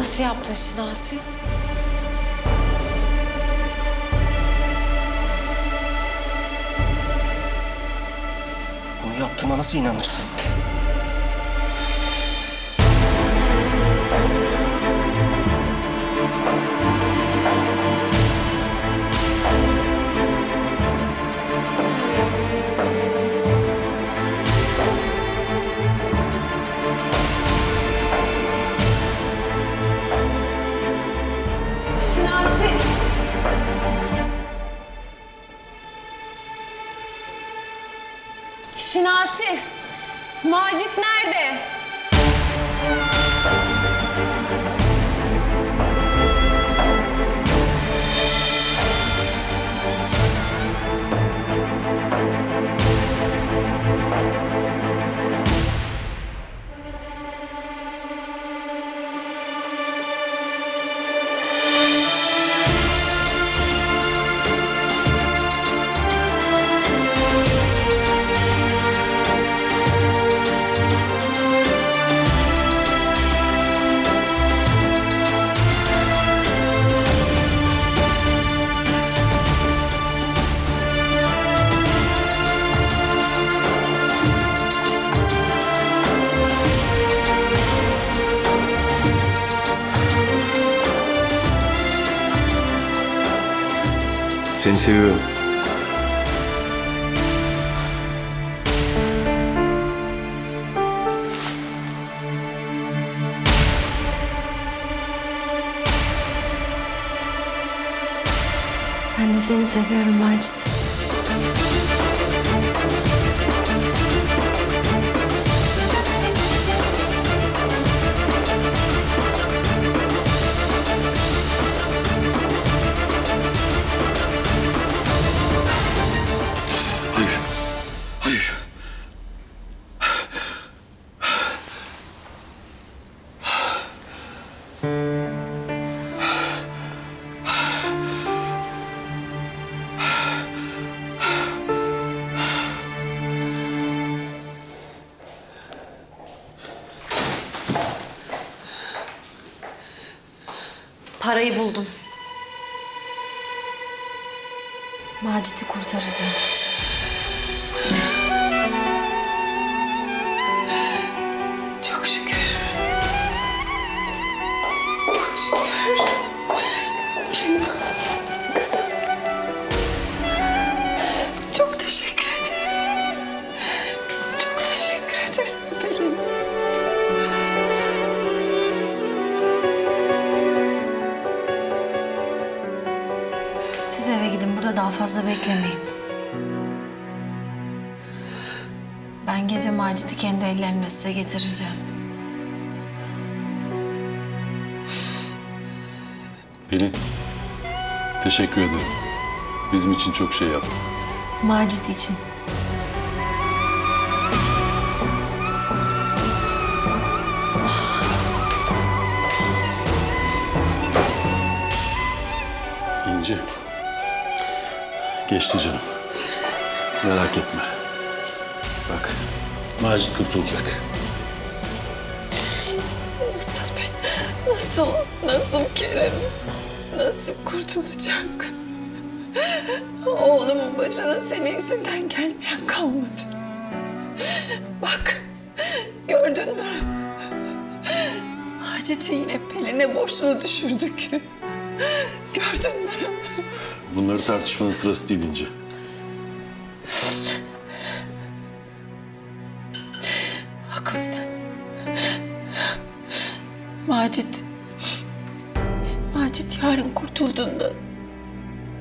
Nasıl yaptın Şinasi? Bunu yaptığıma nasıl inanırsın? Macit nerede? Seni seviyorum. Ben de seni seviyorum Macit. Parayı buldum. Macit'i kurtaracağım. Siz eve gidin burada daha fazla beklemeyin. Ben gece Macit'i kendi ellerimle size getireceğim. Pelin. Teşekkür ederim. Bizim için çok şey yaptın. Macit için. Geçti canım. Merak etme. Bak. Macit kurtulacak. Nasıl be? Nasıl? Nasıl Kerem? Nasıl kurtulacak? Oğlumun başına senin yüzünden gelmeyen kalmadı. Bak, gördün mü? Macit'i yine Pelin'e borçlu düşürdük. Bunları tartışmanın sırası değil İnci. Haklısın. Macit... Macit yarın kurtulduğunda...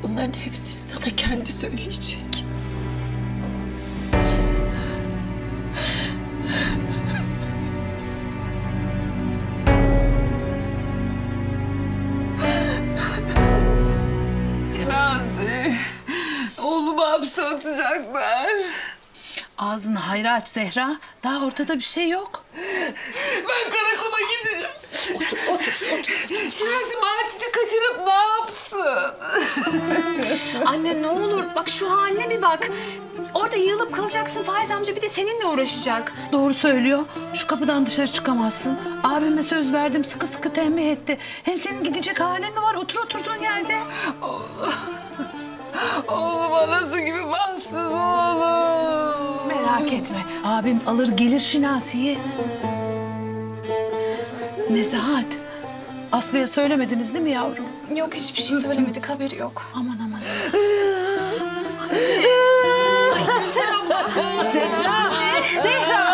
Bunların hepsini sana kendi söyleyecek. Atacaklar. Ağzını hayra aç Zehra. Daha ortada bir şey yok. Ben karakola gideceğim. Otur, otur, otur. Şinasi Macit'i kaçırıp ne yapsın? Anne ne olur bak şu haline bir bak. orada yığılıp kalacaksın Faiz amca bir de seninle uğraşacak. Doğru söylüyor. Şu kapıdan dışarı çıkamazsın. Abime söz verdim sıkı sıkı tembih etti. Hem senin gidecek halin mi var? Otur oturduğun yerde. Anası gibi bahtsız oğlum. Merak etme. Abim alır gelir Şinasi'yi. Nezahat. Aslı'ya söylemediniz değil mi yavrum? Yok hiçbir şey söylemedik haberi yok. Aman aman. Zehra! Zehra